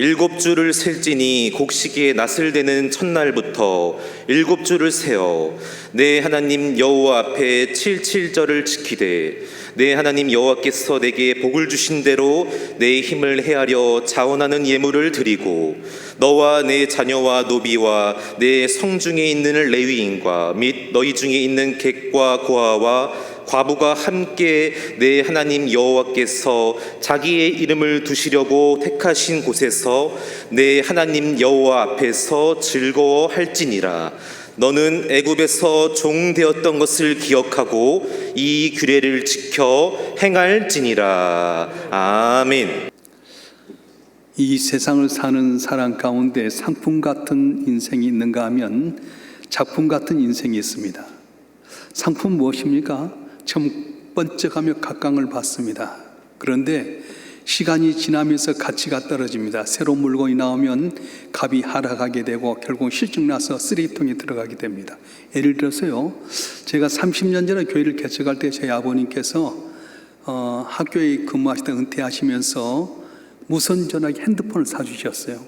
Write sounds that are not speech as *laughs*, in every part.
일곱 줄을 셀지니 곡식의 낫을 대는 첫날부터 일곱 줄을 세어 내 하나님 여호와 앞에 칠칠절을 지키되 내 하나님 여호와께서 내게 복을 주신 대로 내 힘을 헤아려 자원하는 예물을 드리고 너와 내 자녀와 노비와 내 성중에 있는 레위인과 및 너희 중에 있는 객과 고아와 과부가 함께 내 하나님 여호와께서 자기의 이름을 두시려고 택하신 곳에서 내 하나님 여호와 앞에서 즐거워 할지니라 너는 애굽에서 종 되었던 것을 기억하고 이 규례를 지켜 행할지니라 아멘. 이 세상을 사는 사람 가운데 상품 같은 인생이 있는가 하면 작품 같은 인생이 있습니다. 상품 무엇입니까? 처음 번쩍하며 각광을 받습니다. 그런데 시간이 지나면서 가치가 떨어집니다. 새로운 물건이 나오면 값이 하락하게 되고 결국 실증나서 쓰레기통에 들어가게 됩니다. 예를 들어서요, 제가 30년 전에 교회를 개척할 때 저희 아버님께서 어, 학교에 근무하실 때 은퇴하시면서 무선 전화기 핸드폰을 사주셨어요.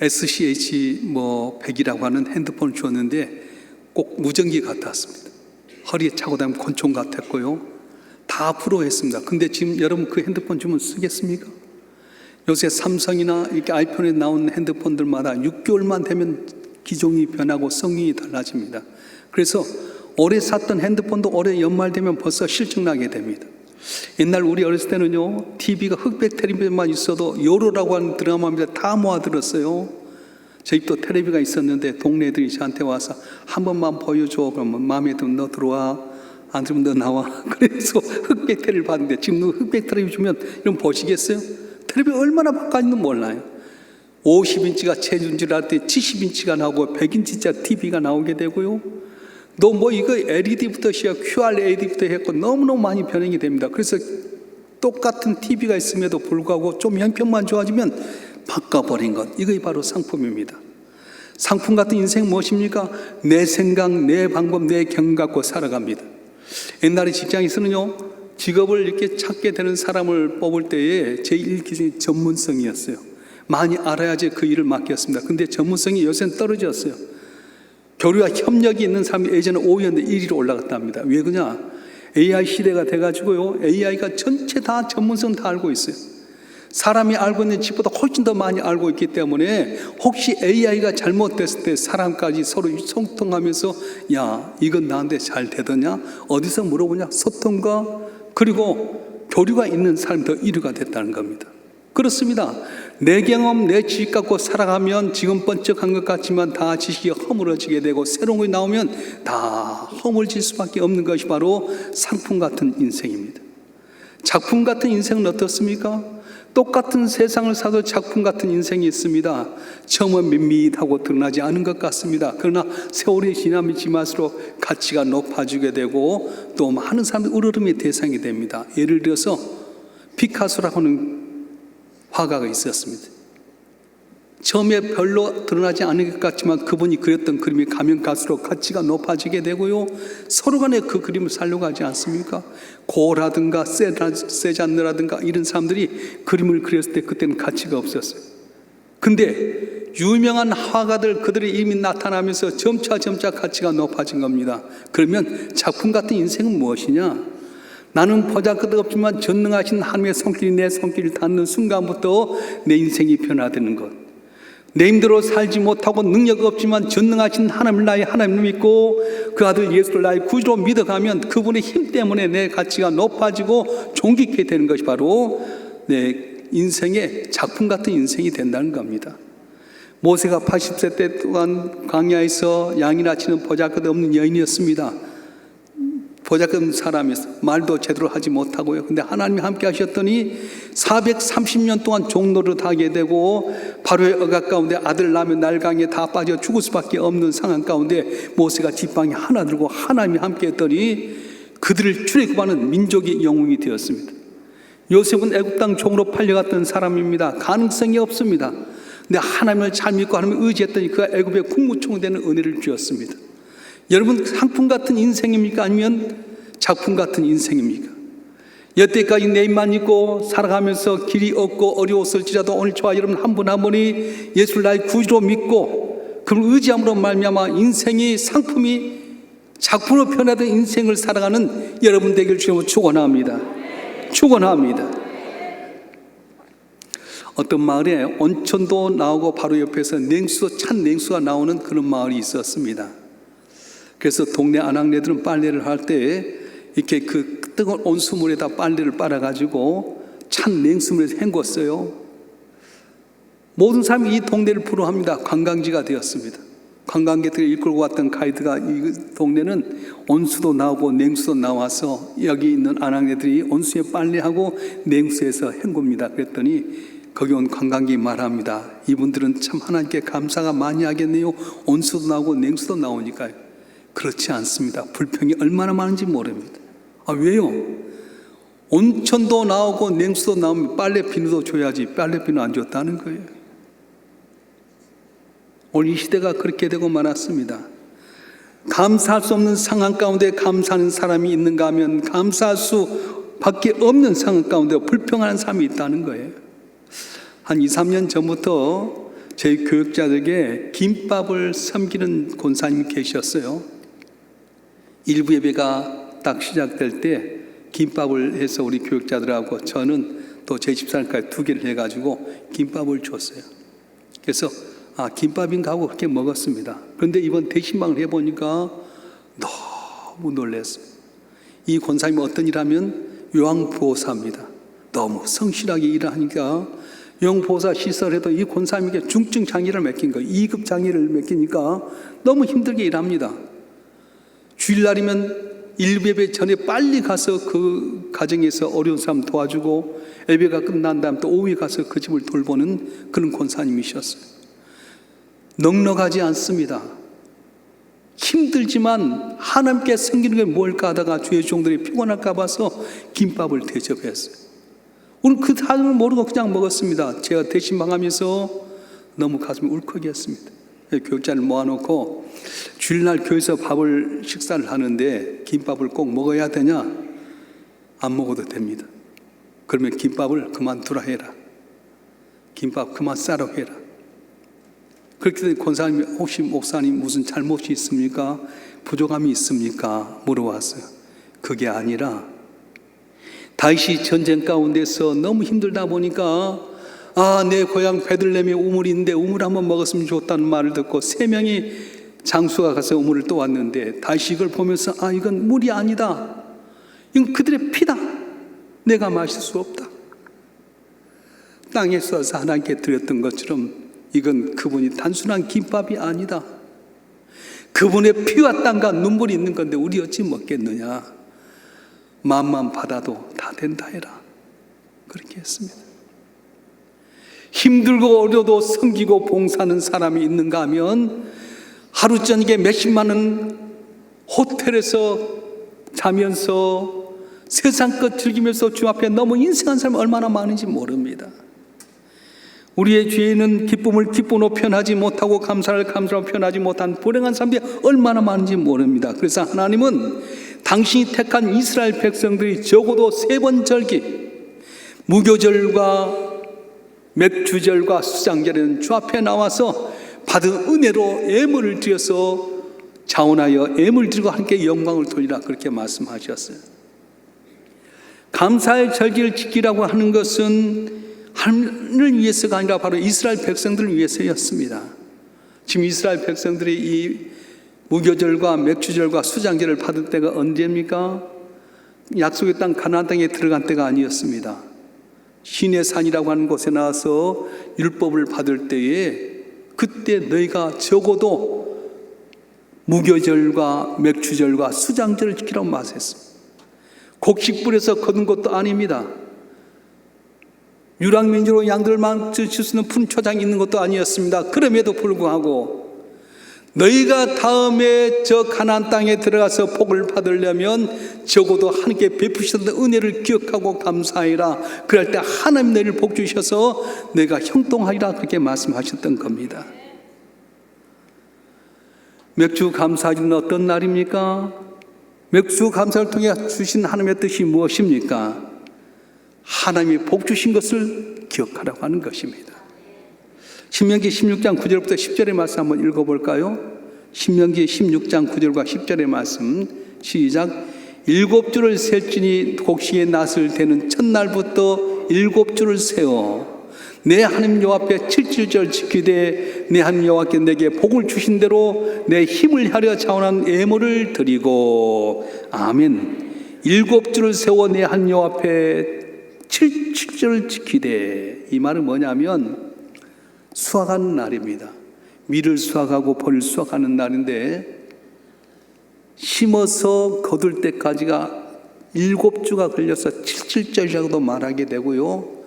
SCH 뭐 100이라고 하는 핸드폰을 주었는데 꼭 무전기 같았습니다. 허리에 차고 다니면 권총 같았고요. 다 프로했습니다. 근데 지금 여러분 그 핸드폰 주면 쓰겠습니까? 요새 삼성이나 이렇게 아이폰에 나온 핸드폰들마다 6개월만 되면 기종이 변하고 성능이 달라집니다. 그래서 올해 샀던 핸드폰도 올해 연말 되면 벌써 실증나게 됩니다. 옛날 우리 어렸을 때는요, TV가 흑백 텔레비전만 있어도 요로라고 하는 드라마입니다. 다 모아들었어요. 저희 또 텔레비가 있었는데 동네들이 저한테 와서 한 번만 보여줘. 그러면 마음에 들면 너 들어와. 안 들으면 너 나와. *laughs* 그래서 흑백 텔레비 봤는데 지금 너 흑백 텔레비 주면 이런 보시겠어요? 텔레비 얼마나 바꿔있는 몰라요. 50인치가 체중질 할때 70인치가 나오고 100인치짜 TV가 나오게 되고요. 너뭐 이거 LED부터 시작 QLED부터 했고 너무너무 많이 변형이 됩니다. 그래서 똑같은 TV가 있음에도 불구하고 좀 형편만 좋아지면 바꿔버린 것. 이것이 바로 상품입니다. 상품 같은 인생 무엇입니까? 내 생각, 내 방법, 내경 갖고 살아갑니다. 옛날에 직장에서는요, 직업을 이렇게 찾게 되는 사람을 뽑을 때에 제1 기준이 전문성이었어요. 많이 알아야지 그 일을 맡겼습니다. 근데 전문성이 요새는 떨어졌어요. 교류와 협력이 있는 사람이 예전에 5위였는데 1위로 올라갔다 합니다. 왜 그냐? AI 시대가 돼가지고요. AI가 전체 다 전문성 다 알고 있어요. 사람이 알고 있는 집보다 훨씬 더 많이 알고 있기 때문에 혹시 AI가 잘못됐을 때 사람까지 서로 소통하면서 야, 이건 나한테 잘 되더냐? 어디서 물어보냐? 소통과 그리고 교류가 있는 사람이 더 1위가 됐다는 겁니다. 그렇습니다. 내 경험, 내 지식 갖고 살아가면 지금 번쩍한 것 같지만 다 지식이 허물어지게 되고 새로운 것이 나오면 다 허물질 수밖에 없는 것이 바로 상품 같은 인생입니다. 작품 같은 인생은 어떻습니까? 똑같은 세상을 사도 작품 같은 인생이 있습니다. 처음은 밋밋하고 드러나지 않은 것 같습니다. 그러나 세월이 지나면 지날수록 가치가 높아지게 되고 또 많은 사람들이 우러름의 대상이 됩니다. 예를 들어서 피카소라고 하는 화가가 있었습니다. 처음에 별로 드러나지 않은 것 같지만 그분이 그렸던 그림이 가면 갈수록 가치가 높아지게 되고요. 서로 간에 그 그림을 살려고 하지 않습니까? 고라든가 세잔느라든가 이런 사람들이 그림을 그렸을 때 그때는 가치가 없었어요. 근데 유명한 화가들 그들의 이름이 나타나면서 점차 점차 가치가 높아진 겁니다. 그러면 작품 같은 인생은 무엇이냐? 나는 보잘것 없지만 전능하신 하나님의 손길이 내 손길을 닿는 순간부터 내 인생이 변화되는 것. 내 힘대로 살지 못하고 능력 없지만 전능하신 하나님을 나의 하나님을 믿고 그 아들 예수를 나의 구주로 믿어가면 그분의 힘 때문에 내 가치가 높아지고 존귀케 되는 것이 바로 내 인생의 작품 같은 인생이 된다는 겁니다. 모세가 80세 때 동안 광야에서 양이나 치는 보잘것 없는 여인이었습니다. 보잘것 사람이었어. 말도 제대로 하지 못하고요. 근데 하나님이 함께 하셨더니 430년 동안 종로를 하게 되고 바로의 억압 가운데 아들 낳으면 날강에 다 빠져 죽을 수밖에 없는 상황 가운데 모세가 지팡이 하나 들고 하나님이 함께 했더니 그들을 출애굽하는 민족의 영웅이 되었습니다. 요셉은 애굽 땅 종으로 팔려갔던 사람입니다. 가능성이 없습니다. 근데 하나님을 잘 믿고 하나님을 의지했더니 그가 애굽의 국무총리 되는 은혜를 주었습니다. 여러분 상품 같은 인생입니까? 아니면 작품 같은 인생입니까? 여태까지 내 입만 있고 살아가면서 길이 없고 어려웠을지라도 오늘 저와 여러분 한 분 한 분이 예수를 나의 구주로 믿고 그를 의지함으로 말미암아 인생의 상품이 작품으로 변화된 인생을 살아가는 여러분 되길 주님으로 축원합니다. 축원합니다. 어떤 마을에 온천도 나오고 바로 옆에서 냉수 찬 냉수가 나오는 그런 마을이 있었습니다. 그래서 동네 아낙네들은 빨래를 할때 이렇게 그 뜨거운 온수물에다 빨래를 빨아가지고 찬 냉수물에 헹궜어요. 모든 사람이 이 동네를 부러워합니다. 관광지가 되었습니다. 관광객들이 이끌고 왔던 가이드가 이 동네는 온수도 나오고 냉수도 나와서 여기 있는 아낙네들이 온수에 빨래하고 냉수에서 헹굽니다. 그랬더니 거기 온 관광객이 말합니다. 이분들은 참 하나님께 감사가 많이 하겠네요. 온수도 나오고 냉수도 나오니까요. 그렇지 않습니다. 불평이 얼마나 많은지 모릅니다. 아, 왜요? 온천도 나오고 냉수도 나오면 빨래 비누도 줘야지 빨래 비누 안 줬다는 거예요. 오늘 이 시대가 그렇게 되고 말았습니다. 감사할 수 없는 상황 가운데 감사하는 사람이 있는가 하면 감사할 수 밖에 없는 상황 가운데 불평하는 사람이 있다는 거예요. 한 2, 3년 전부터 저희 교육자들에게 김밥을 섬기는 권사님이 계셨어요. 일부 예배가 딱 시작될 때 김밥을 해서 우리 교육자들하고 저는 또 제 집사람까지 두 개를 해가지고 김밥을 줬어요. 그래서 아 김밥인가 하고 그렇게 먹었습니다. 그런데 이번 대신방을 해보니까 너무 놀랐어요. 이 권사님이 어떤 일하면 요양보호사입니다. 너무 성실하게 일을 하니까 영보호사 시설에도 이 권사님에게 중증 장애를 맡긴 거예요. 2급 장애를 맡기니까 너무 힘들게 일합니다. 주일날이면 일베베 전에 빨리 가서 그 가정에서 어려운 사람 도와주고 예배가 끝난 다음 또 오후에 가서 그 집을 돌보는 그런 권사님이셨어요. 넉넉하지 않습니다. 힘들지만 하나님께 섬기는 게 뭘까 하다가 주의 종들이 피곤할까 봐서 김밥을 대접했어요. 오늘 그 사정을 모르고 그냥 먹었습니다. 제가 대신 망하면서 너무 가슴이 울컥했습니다. 교육자를 모아놓고 주일날 교회에서 밥을 식사를 하는데 김밥을 꼭 먹어야 되냐? 안 먹어도 됩니다. 그러면 김밥을 그만두라 해라. 김밥 그만 싸라 해라. 그렇게 된 권사님이 혹시 목사님 무슨 잘못이 있습니까? 부족함이 있습니까? 물어봤어요. 그게 아니라 다윗이 전쟁 가운데서 너무 힘들다 보니까 아, 내 고향 베들렘에 우물인데 우물 한번 먹었으면 좋다는 말을 듣고 세 명이 장수가 가서 우물을 또 왔는데 다시 이걸 보면서 아, 이건 물이 아니다. 이건 그들의 피다. 내가 마실 수 없다. 땅에 쏘아서 하나님께 드렸던 것처럼 이건 그분이 단순한 김밥이 아니다. 그분의 피와 땀과 눈물이 있는 건데 우리 어찌 먹겠느냐. 마음만 받아도 다 된다 해라. 그렇게 했습니다. 힘들고 어려도 섬기고 봉사하는 사람이 있는가 하면 하루 저녁에 몇십만 원 호텔에서 자면서 세상 것 즐기면서 주 앞에 너무 인생한 사람이 얼마나 많은지 모릅니다. 우리의 죄는 기쁨을 기쁨으로 표현하지 못하고 감사를 감사로 표현하지 못한 불행한 사람들이 얼마나 많은지 모릅니다. 그래서 하나님은 당신이 택한 이스라엘 백성들이 적어도 세 번 절기, 무교절과 맥주절과 수장절에는 주 앞에 나와서 받은 은혜로 예물을 드려서 자원하여 예물 드리고 함께 영광을 돌리라 그렇게 말씀하셨어요. 감사의 절기를 지키라고 하는 것은 하늘을 위해서가 아니라 바로 이스라엘 백성들을 위해서였습니다. 지금 이스라엘 백성들이 이 무교절과 맥주절과 수장절을 받을 때가 언제입니까? 약속의 땅 가나안 땅에 들어간 때가 아니었습니다. 신의 산이라고 하는 곳에 나와서 율법을 받을 때에 그때 너희가 적어도 무교절과 맥주절과 수장절을 지키라고 말했습니다. 곡식 뿌려서 거둔 것도 아닙니다. 유랑민주로 양들만 칠수 있는 푼 초장이 있는 것도 아니었습니다. 그럼에도 불구하고 너희가 다음에 저 가나안 땅에 들어가서 복을 받으려면 적어도 하나님께 베푸셨던 은혜를 기억하고 감사하리라. 그럴 때 하나님 너희를 복 주셔서 내가 형통하리라 그렇게 말씀하셨던 겁니다. 맥주 감사주는 어떤 날입니까? 맥주 감사를 통해 주신 하나님의 뜻이 무엇입니까? 하나님이 복 주신 것을 기억하라고 하는 것입니다. 신명기 16장 9절부터 10절의 말씀 한번 읽어볼까요? 신명기 16장 9절과 10절의 말씀. 시작. 일곱 줄을 셀지니 곡식의 낫을 대는 첫날부터 일곱 줄을 세워 내 하나님 여호와 앞에 칠칠절 지키되 내 하나님 여호와께 내게 복을 주신 대로 내 힘을 하려 자원한 예물을 드리고. 아멘. 일곱 줄을 세워 내 하나님 여호와 앞에 칠칠절을 지키되. 이 말은 뭐냐면 수확하는 날입니다. 밀을 수확하고 벌을 수확하는 날인데 심어서 거둘 때까지가 일곱 주가 걸려서 칠칠절이라고도 말하게 되고요.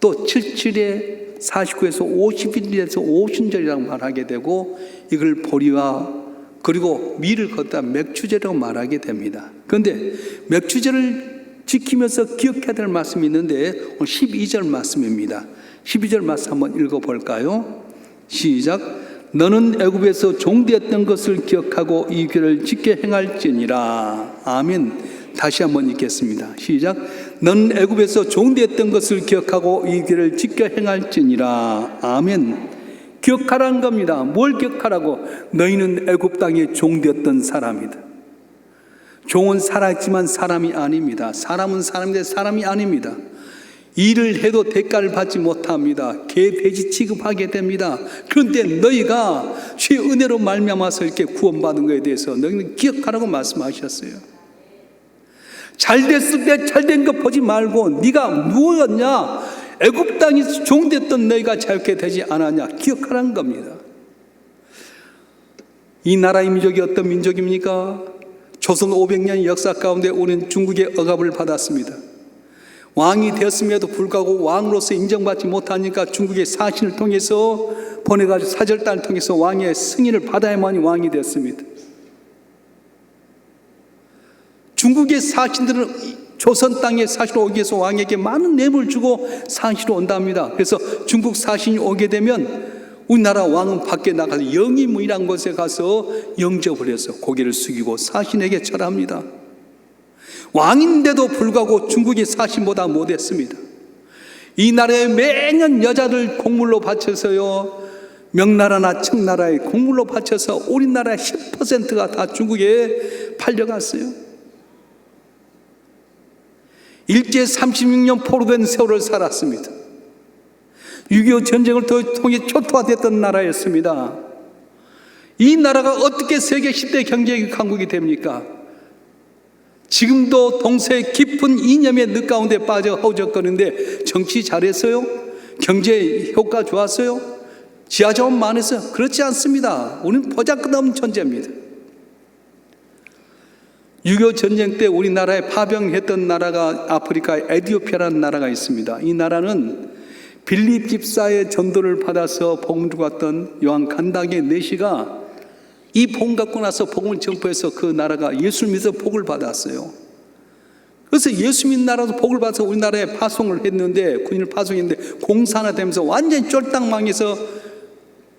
또 칠칠에 49에서 50일에서 50절이라고 말하게 되고 이걸 보리와 그리고 밀을 걷다 맥주제라고 말하게 됩니다. 그런데 맥주제를 지키면서 기억해야 될 말씀이 있는데 오늘 12절 말씀입니다. 12절 말씀 한번 읽어볼까요? 시작. 너는 애굽에서 종되었던 것을 기억하고 이 길을 지켜 행할지니라. 아멘. 다시 한번 읽겠습니다. 시작. 너는 애굽에서 종되었던 것을 기억하고 이 길을 지켜 행할지니라. 아멘. 기억하라는 겁니다. 뭘 기억하라고? 너희는 애굽 땅에 종되었던 사람이다. 종은 살아있지만 사람이 아닙니다. 사람은 사람인데 사람이 아닙니다. 일을 해도 대가를 받지 못합니다. 개, 돼지 취급하게 됩니다. 그런데 너희가 주의 은혜로 말미암아서 이렇게 구원받은 것에 대해서 너희는 기억하라고 말씀하셨어요. 잘 됐을 때 잘된 거 보지 말고 네가 무엇이었냐? 애굽 땅이 종됐던 너희가 자유케 되지 않았냐? 기억하라는 겁니다. 이 나라의 민족이 어떤 민족입니까? 조선 500년 역사 가운데 우리는 중국의 억압을 받았습니다. 왕이 되었음에도 불구하고 왕으로서 인정받지 못하니까 중국의 사신을 통해서 보내가지고 사절단을 통해서 왕의 승인을 받아야만이 왕이 됐습니다. 중국의 사신들은 조선 땅에 사신 오기 위해서 왕에게 많은 뇌물 주고 사신으로 온답니다. 그래서 중국 사신이 오게 되면 우리나라 왕은 밖에 나가서 영의무이란 곳에 가서 영접을 해서 고개를 숙이고 사신에게 절합니다. 왕인데도 불구하고 중국이 사신보다 못했습니다. 이 나라에 매년 여자들 곡물로 바쳐서요. 명나라나 청나라에 곡물로 바쳐서 우리나라의 10%가 다 중국에 팔려갔어요. 일제 36년 포로된 세월을 살았습니다. 6.25 전쟁을 통해 초토화됐던 나라였습니다. 이 나라가 어떻게 세계 10대 경제 강국이 됩니까? 지금도 동서의 깊은 이념의 늪 가운데 빠져 허우적거리는데 정치 잘했어요? 경제 효과 좋았어요? 지하 자원 많았어요? 그렇지 않습니다. 우리는 보잘것없는 존재입니다. 6.25 전쟁 때 우리나라에 파병했던 나라가 아프리카의 에디오피아라는 나라가 있습니다. 이 나라는 빌립 집사의 전도를 받아서 복음을 주고 왔던 요한 간당의 내시가 이 복음 갖고 나서 복음을 전포해서 그 나라가 예수 믿어 복을 받았어요. 그래서 예수 믿는 나라도 복을 받아서 우리나라에 파송을 했는데 군인을 파송했는데 공산화 되면서 완전히 쫄딱 망해서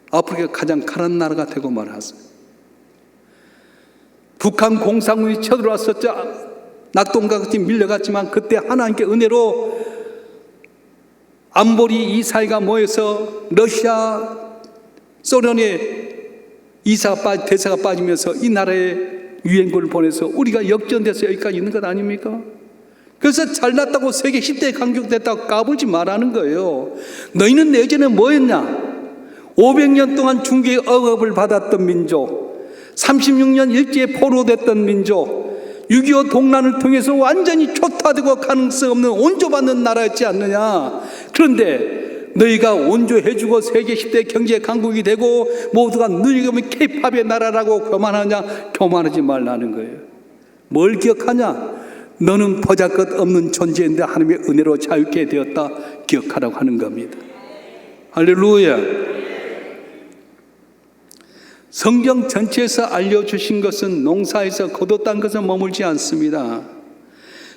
아프리카 가장 가난 나라가 되고 말았어요. 북한 공산군이 쳐들어왔었죠. 낙동과 같이 밀려갔지만 그때 하나님께 은혜로 안보리 이 사이가 모여서 러시아 소련의 이사가 빠, 대사가 빠지면서 이 나라에 유엔군을 보내서 우리가 역전돼서 여기까지 있는 것 아닙니까? 그래서 잘났다고 세계 10대 강국됐다고 까불지 말라는 거예요. 너희는 예전에 뭐였냐? 500년 동안 중국의 억압을 받았던 민족, 36년 일제에 포로됐던 민족, 6.25 동란을 통해서 완전히 초토화되고 가능성 없는 온조받는 나라였지 않느냐. 그런데 너희가 온조해주고 세계 10대 경제 강국이 되고 모두가 너희가 케이팝의 나라라고 교만하냐? 교만하지 말라는 거예요. 뭘 기억하냐? 너는 보잘것 없는 존재인데 하나님의 은혜로 자유케 되었다. 기억하라고 하는 겁니다. 할렐루야. 성경 전체에서 알려주신 것은 농사에서 거뒀다는 것은 머물지 않습니다.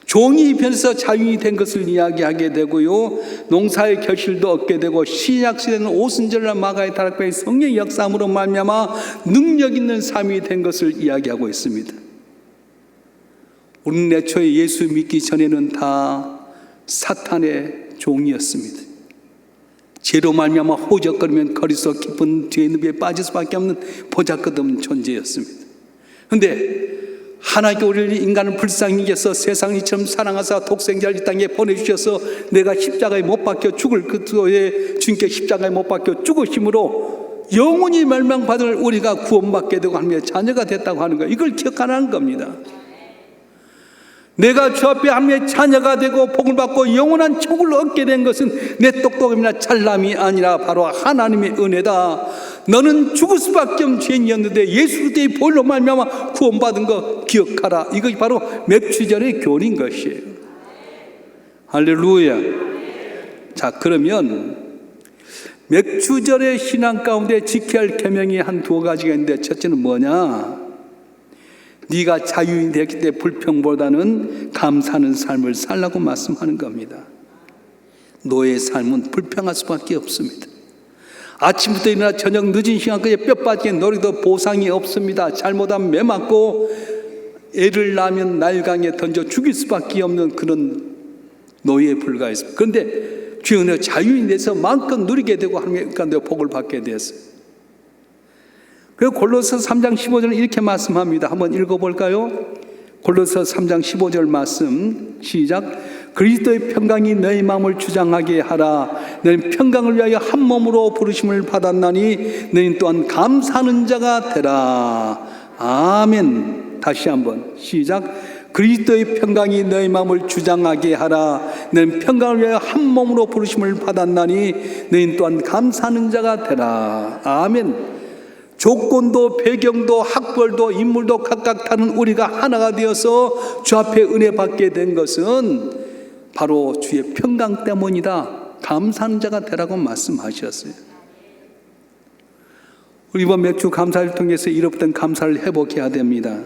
종이 변해서 자유인이 된 것을 이야기하게 되고요. 농사의 결실도 얻게 되고 신약 시대는 오순절날 마가의 다락방의 성령의 역사함으로 말미암아 능력 있는 삶이 된 것을 이야기하고 있습니다. 우리는 애초에 예수 믿기 전에는 다 사탄의 종이었습니다. 죄로 말미암아 호적거리면 거리서 깊은 죄늪에 빠질 수밖에 없는 보잘것없는 존재였습니다. 근데 하나님께 우리를 인간을 불쌍히 여겨서 세상을 이처럼 사랑하사 독생자를 이 땅에 보내주셔서 내가 십자가에 못 박혀 죽을 그토에 주님께 십자가에 못 박혀 죽으심으로 영원히 멸망받을 우리가 구원받게 되고 하나님의 자녀가 됐다고 하는 거 이걸 기억하라는 겁니다. 내가 주 앞에 하나님의 자녀가 되고 복을 받고 영원한 촉을 얻게 된 것은 내 똑똑함이나 잘남이 아니라 바로 하나님의 은혜다. 너는 죽을 수밖에 없는 죄인이었는데 예수 그리스도의 보혈로 말미암아 구원받은 거 기억하라. 이것이 바로 맥주절의 교훈인 것이에요. 할렐루야. 자, 그러면 맥주절의 신앙 가운데 지켜야 할 계명이 한 두 가지가 있는데 첫째는 뭐냐? 네가 자유인이 되었기 때문에 불평보다는 감사하는 삶을 살라고 말씀하는 겁니다. 너의 삶은 불평할 수밖에 없습니다. 아침부터 일어나 저녁 늦은 시간까지 뼈 빠지게 노력도 보상이 없습니다. 잘못하면 매 맞고 애를 낳으면 날강에 던져 죽일 수밖에 없는 그런 노예에 불과했습니다. 그런데 주연의 자유인 돼서 마음껏 누리게 되고 하나님의 가운데 복을 받게 되었어요. 그 골로서 3장 15절은 이렇게 말씀합니다. 한번 읽어볼까요? 골로서 3장 15절 말씀 시작. 그리스도의 평강이 너희 마음을 주장하게 하라. 너희 평강을 위하여 한 몸으로 부르심을 받았나니 너희 또한 감사하는 자가 되라. 아멘. 다시 한번 시작. 그리스도의 평강이 너희 마음을 주장하게 하라. 너희 평강을 위하여 한 몸으로 부르심을 받았나니 너희 또한 감사하는 자가 되라. 아멘. 조건도 배경도 학벌도 인물도 각각 다른 우리가 하나가 되어서 주 앞에 은혜 받게 된 것은 바로 주의 평강 때문이다. 감사하는 자가 되라고 말씀하셨어요. 이번 맥주 감사를 통해서 이렇던 감사를 회복해야 됩니다.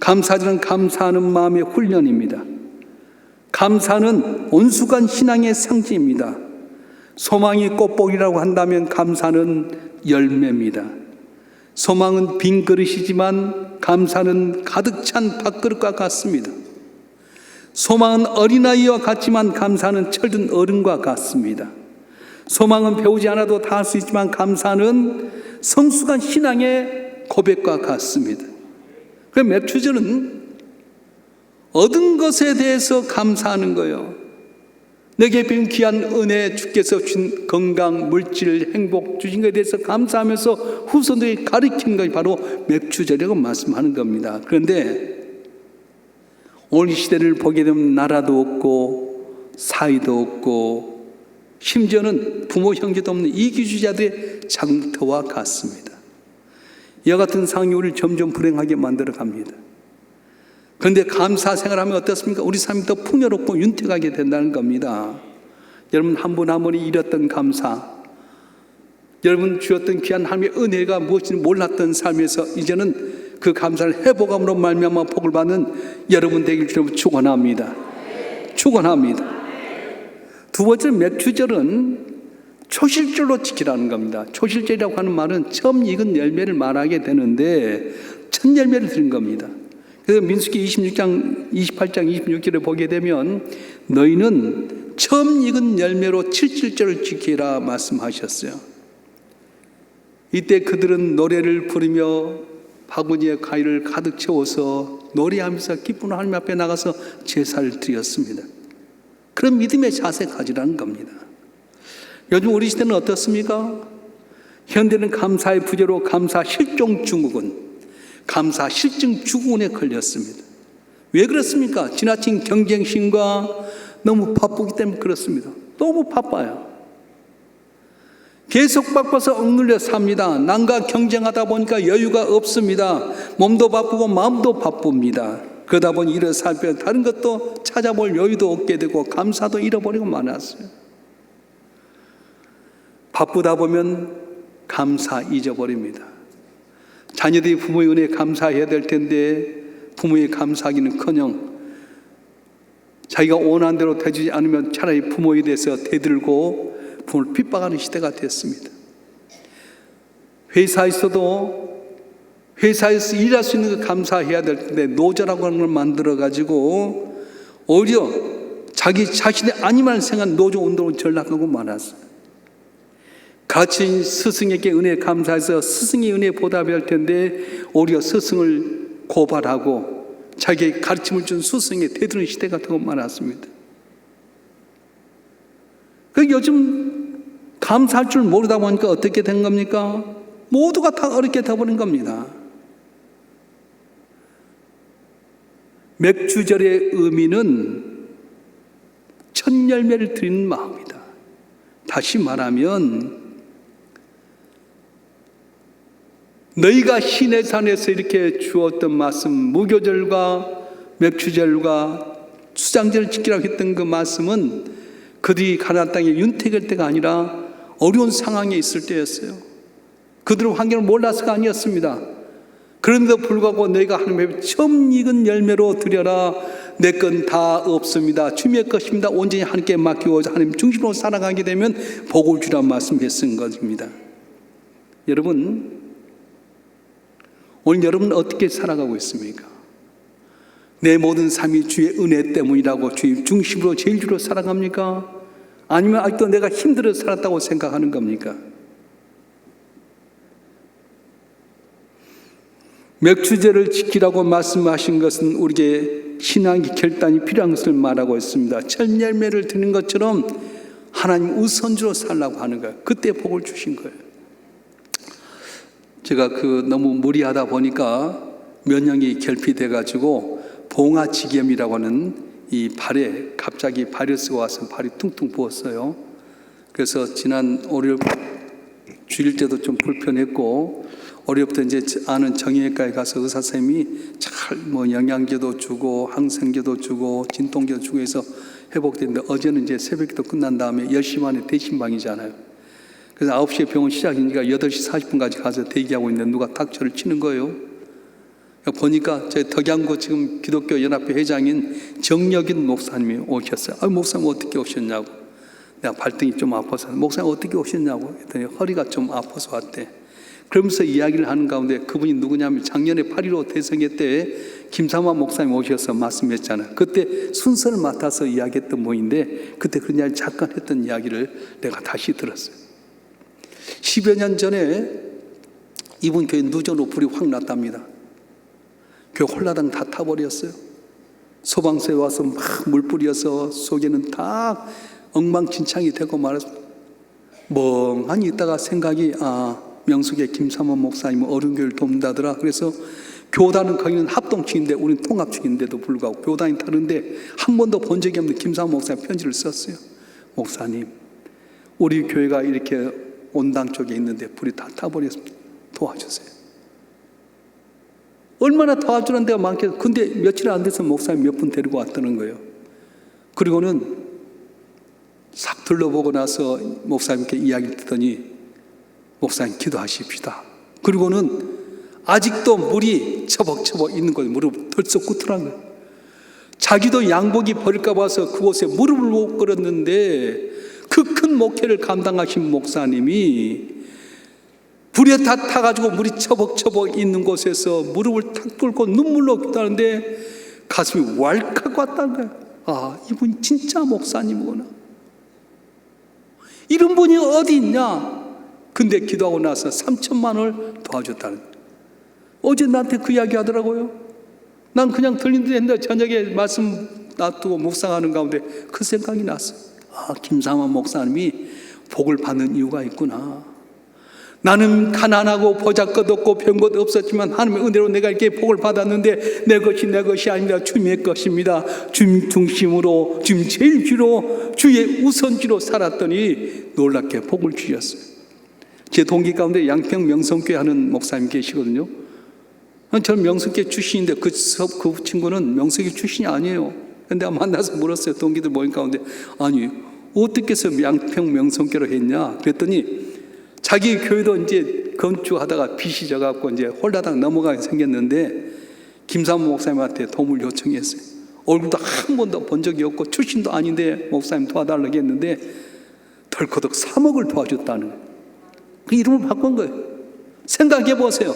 감사절은 감사하는 마음의 훈련입니다. 감사는 온수간 신앙의 상징입니다. 소망이 꽃복이라고 한다면 감사는 열매입니다. 소망은 빈 그릇이지만 감사는 가득 찬 밥그릇과 같습니다. 소망은 어린아이와 같지만 감사는 철든 어른과 같습니다. 소망은 배우지 않아도 다 할 수 있지만 감사는 성숙한 신앙의 고백과 같습니다. 그 맥주절은 얻은 것에 대해서 감사하는 거예요. 내게 빈 귀한 은혜 주께서 준 건강, 물질, 행복 주신 것에 대해서 감사하면서 후손들이 가르치는 것이 바로 맥주절이라고 말씀하는 겁니다. 그런데 이 시대를 보게 되면 나라도 없고 사이도 없고 심지어는 부모 형제도 없는 이기주의자들의 장터와 같습니다. 이와 같은 상황이 우리를 점점 불행하게 만들어 갑니다. 그런데 감사 생활하면 어떻습니까? 우리 삶이 더 풍요롭고 윤택하게 된다는 겁니다. 여러분 한 분 한 분이 잃었던 감사, 여러분 주었던 귀한 하나님의 은혜가 무엇인지 몰랐던 삶에서 이제는 그 감사를 회복함으로 말미암아 복을 받는 여러분 되길 주님 축원합니다. 축원합니다. 두 번째 맥주절은 초실절로 지키라는 겁니다. 초실절이라고 하는 말은 처음 익은 열매를 말하게 되는데 첫 열매를 드린 겁니다. 그래서 민수기 26장, 28장, 26절을 보게 되면 너희는 처음 익은 열매로 칠칠절을 지키라 말씀하셨어요. 이때 그들은 노래를 부르며 바구니에 가위를 가득 채워서 노래하면서 기쁜 하나님 앞에 나가서 제사를 드렸습니다. 그런 믿음의 자세 가지라는 겁니다. 요즘 우리 시대는 어떻습니까? 현대는 감사의 부재로 감사 실종 증후군, 감사 실증 증후군에 걸렸습니다. 왜 그렇습니까? 지나친 경쟁심과 너무 바쁘기 때문에 그렇습니다. 너무 바빠요. 계속 바빠서 억눌려 삽니다. 남과 경쟁하다 보니까 여유가 없습니다. 몸도 바쁘고 마음도 바쁩니다. 그러다 보니 일을 살펴 다른 것도 찾아볼 여유도 없게 되고 감사도 잃어버리고 많았어요. 바쁘다 보면 감사 잊어버립니다. 자녀들이 부모의 은혜에 감사해야 될 텐데 부모의 감사하기는 커녕 자기가 원하는 대로 되지 않으면 차라리 부모에 대해서 대들고 부모를 핍박하는 시대가 됐습니다. 회사에서도 회사에서 일할 수 있는 거 감사해야 될 텐데 노조라고 하는 걸 만들어 가지고 오히려 자기 자신의 아니만 생각한 노조 운동을 전락하고 말았어요. 가르친 스승에게 은혜 감사해서 스승의 은혜 보답할 텐데 오히려 스승을 고발하고 자기의 가르침을 준 스승에 대드는 시대가 되고 말았습니다. 그 요즘 감사할 줄 모르다 보니까 어떻게 된 겁니까? 모두가 다 어렵게 돼버린 겁니다. 맥주절의 의미는 첫 열매를 드리는 마음이다. 다시 말하면 너희가 신의 산에서 이렇게 주었던 말씀 무교절과 맥주절과 수장절을 지키라고 했던 그 말씀은 그들이 가나안 땅에 윤택할 때가 아니라 어려운 상황에 있을 때였어요. 그들은 환경을 몰라서가 아니었습니다. 그런데도 불구하고 너희가 하나님의 처음 익은 열매로 드려라. 내 건 다 없습니다. 주님의 것입니다. 온전히 하나님께 맡기고 하나님 중심으로 살아가게 되면 복을 주란 말씀에 쓴 것입니다. 여러분, 오늘 여러분 어떻게 살아가고 있습니까? 내 모든 삶이 주의 은혜 때문이라고 주의 중심으로 제일 주로 살아갑니까? 아니면 아직도 내가 힘들어 살았다고 생각하는 겁니까? 맥주제를 지키라고 말씀하신 것은 우리에게 신앙의 결단이 필요한 것을 말하고 있습니다. 첫 열매를 드는 것처럼 하나님 우선주로 살라고 하는 거예요. 그때 복을 주신 거예요. 제가 그 너무 무리하다 보니까 면역이 결핍돼 가지고 봉화지겸이라고 하는 이 발에 갑자기 바이러스가 와서 발이 퉁퉁 부었어요. 그래서 지난 월요일 주일 때도 좀 불편했고 월요일부터 이제 아는 정형외과에 가서 의사 선생님이 잘 뭐 영양제도 주고 항생제도 주고 진통제도 주고 해서 회복됐는데 어제는 이제 새벽기도 끝난 다음에 10시 만에 대신방이잖아요. 그래서 9시에 병원 시작이니까 8시 40분까지 가서 대기하고 있는데 누가 닥쳐를 치는 거예요. 보니까 제 덕양구 지금 기독교 연합회 회장인 정혁인 목사님이 오셨어요. 아, 목사님 어떻게 오셨냐고. 내가 발등이 좀 아파서 목사님 어떻게 오셨냐고 했더니 허리가 좀 아파서 왔대. 그러면서 이야기를 하는 가운데 그분이 누구냐면 작년에 8.15 대성회 때 김삼환 목사님 오셔서 말씀했잖아요. 그때 순서를 맡아서 이야기했던 모인데 그때 그런 이야기 잠깐 했던 이야기를 내가 다시 들었어요. 10여 년 전에 이분 교회 누전으로 불이 확 났답니다. 교회 홀라당 다 타버렸어요. 소방서에 와서 막 물 뿌려서 속에는 다 엉망진창이 되고 말았습니다. 멍하니 있다가 생각이 아 명숙의 김삼원 목사님은 어른교회를 돕는다더라. 그래서 교단은 거기는 합동측인데 우리는 통합측인데도 불구하고 교단이 다른데 한 번도 본 적이 없는 김삼원 목사님 편지를 썼어요. 목사님, 우리 교회가 이렇게 온당 쪽에 있는데 불이 다 타버렸습니다. 도와주세요. 얼마나 도와주는 데가 많겠어. 근데 며칠 안 돼서 목사님 몇 분 데리고 왔다는 거예요. 그리고는 싹 둘러보고 나서 목사님께 이야기를 듣더니 목사님 기도하십시다. 그리고는 아직도 물이 처벅처벅 있는 곳에 무릎 덜썩 구틀한 거예요. 자기도 양복이 버릴까 봐서 그곳에 무릎을 못 꿇었는데 그 큰 목회를 감당하신 목사님이 불에 다 타가지고 물이 처벅처벅 있는 곳에서 무릎을 탁 꿇고 눈물로 기도하는데 가슴이 왈칵 왔다는 거야. 아, 이분 진짜 목사님이구나. 이런 분이 어디 있냐? 근데 기도하고 나서 3천만 원을 도와줬다는 거야. 어제 나한테 그 이야기 하더라고요. 난 그냥 들린 듯 했는데 저녁에 말씀 놔두고 묵상하는 가운데 그 생각이 났어. 아, 김상환 목사님이 복을 받는 이유가 있구나. 나는 가난하고 보잘것 없고 별것 없었지만 하나님의 은혜로 내가 이렇게 복을 받았는데 내 것이 내 것이 아닙니다. 주님의 것입니다. 주님 중심으로 주님 제일 주로 주의 우선주로 살았더니 놀랍게 복을 주셨어요. 제 동기 가운데 양평 명성교회 하는 목사님 계시거든요. 저는 명성교회 출신인데 그, 서- 그 친구는 명성교회 출신이 아니에요. 근데 만나서 물었어요. 동기들 모임 가운데 아니 어떻게 해서 양평 명성교회로 했냐? 그랬더니 자기 교회도 이제 건축하다가 빚이 져갖고 이제 홀라당 넘어가게 생겼는데 김삼모 목사님한테 도움을 요청했어요. 얼굴도 한 번도 본 적이 없고 출신도 아닌데 목사님 도와달라고 했는데 덜커덕 3억을 도와줬다는 거예요. 그 이름을 바꾼 거예요. 생각해 보세요.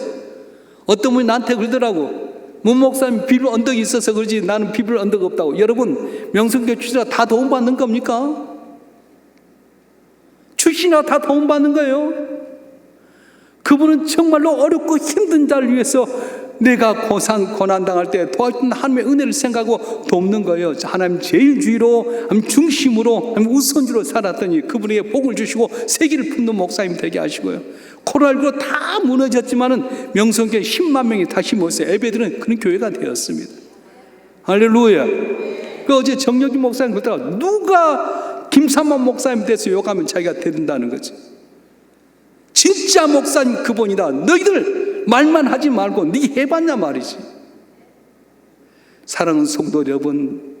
어떤 분이 나한테 그러더라고. 문 목사님 비빌 언덕이 있어서 그러지 나는 비빌 언덕 없다고. 여러분 명성교 출신이라 다 도움받는 겁니까? 출신이라 다 도움받는 거예요. 그분은 정말로 어렵고 힘든 자를 위해서 내가 고상 고난 당할 때 도와준 하나님의 은혜를 생각하고 돕는 거예요. 하나님 제일 주의로 하나님 중심으로 우선주로 살았더니 그분에게 복을 주시고 세기를 품는 목사님 되게 하시고요. 코로나19로 다 무너졌지만은 명성교회 10만 명이 다시 모여서 예배드는 그런 교회가 되었습니다. 할렐루야. 그 어제 정혁기 목사님 그러더라 누가 김삼만 목사님 돼서 욕하면 자기가 된다는 거지. 진짜 목사님 그분이다. 너희들 말만 하지 말고 네 해봤냐 말이지. 사랑하는 성도 여러분,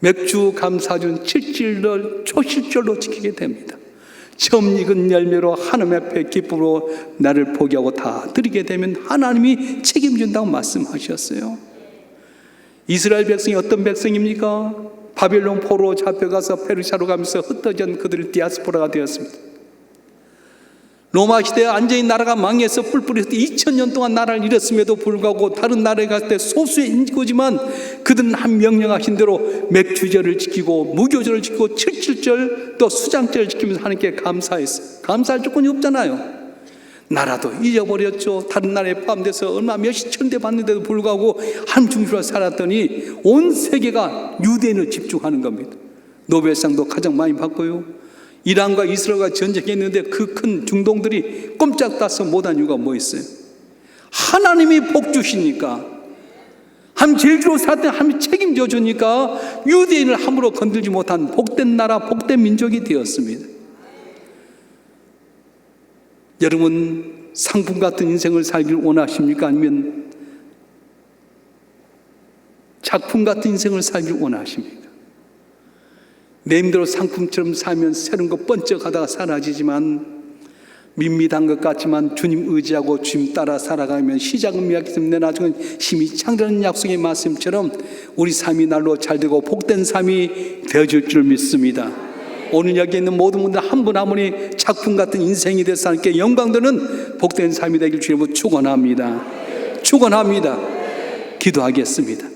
맥주 감사준 7질을 초실절로 지키게 됩니다. 처음 익은 열매로 하나님 앞에 기쁨으로 나를 포기하고 다 드리게 되면 하나님이 책임진다고 말씀하셨어요. 이스라엘 백성이 어떤 백성입니까? 바벨론 포로 잡혀가서 페르시아로 가면서 흩어진 그들 디아스포라가 되었습니다. 로마 시대에 완전히 나라가 망해서 뿔뿔이 2000년 동안 나라를 잃었음에도 불구하고 다른 나라에 갔을 때 소수의 인구지만 그들은 한 명령하신 대로 맥주절을 지키고 무교절을 지키고 칠칠절 또 수장절을 지키면서 하나님께 감사했어요. 감사할 조건이 없잖아요. 나라도 잊어버렸죠. 다른 나라에 포함돼서 얼마 몇십 천 대 받는데도 불구하고 한 중심으로 살았더니 온 세계가 유대인을 집중하는 겁니다. 노벨상도 가장 많이 받고요. 이란과 이스라엘과 전쟁했는데 그 큰 중동들이 꼼짝 따서 못한 이유가 뭐 있어요? 하나님이 복 주시니까 한 제일주로 살때 하나님이 책임져 주니까 유대인을 함부로 건들지 못한 복된 나라 복된 민족이 되었습니다. 여러분 상품 같은 인생을 살길 원하십니까? 아니면 작품 같은 인생을 살길 원하십니까? 내 힘대로 상품처럼 살면 새로운 거 번쩍하다가 사라지지만 밋밋한 것 같지만 주님 의지하고 주님 따라 살아가면 시작은 미약기 때문에 나중은 힘이 창조하는 약속의 말씀처럼 우리 삶이 날로 잘되고 복된 삶이 되어줄 줄 믿습니다. 오늘 여기 있는 모든 분들 한 분 한 분이 작품 같은 인생이 돼서 하나님께 영광 드는 복된 삶이 되길 주님으로 축원합니다. 축원합니다. 기도하겠습니다.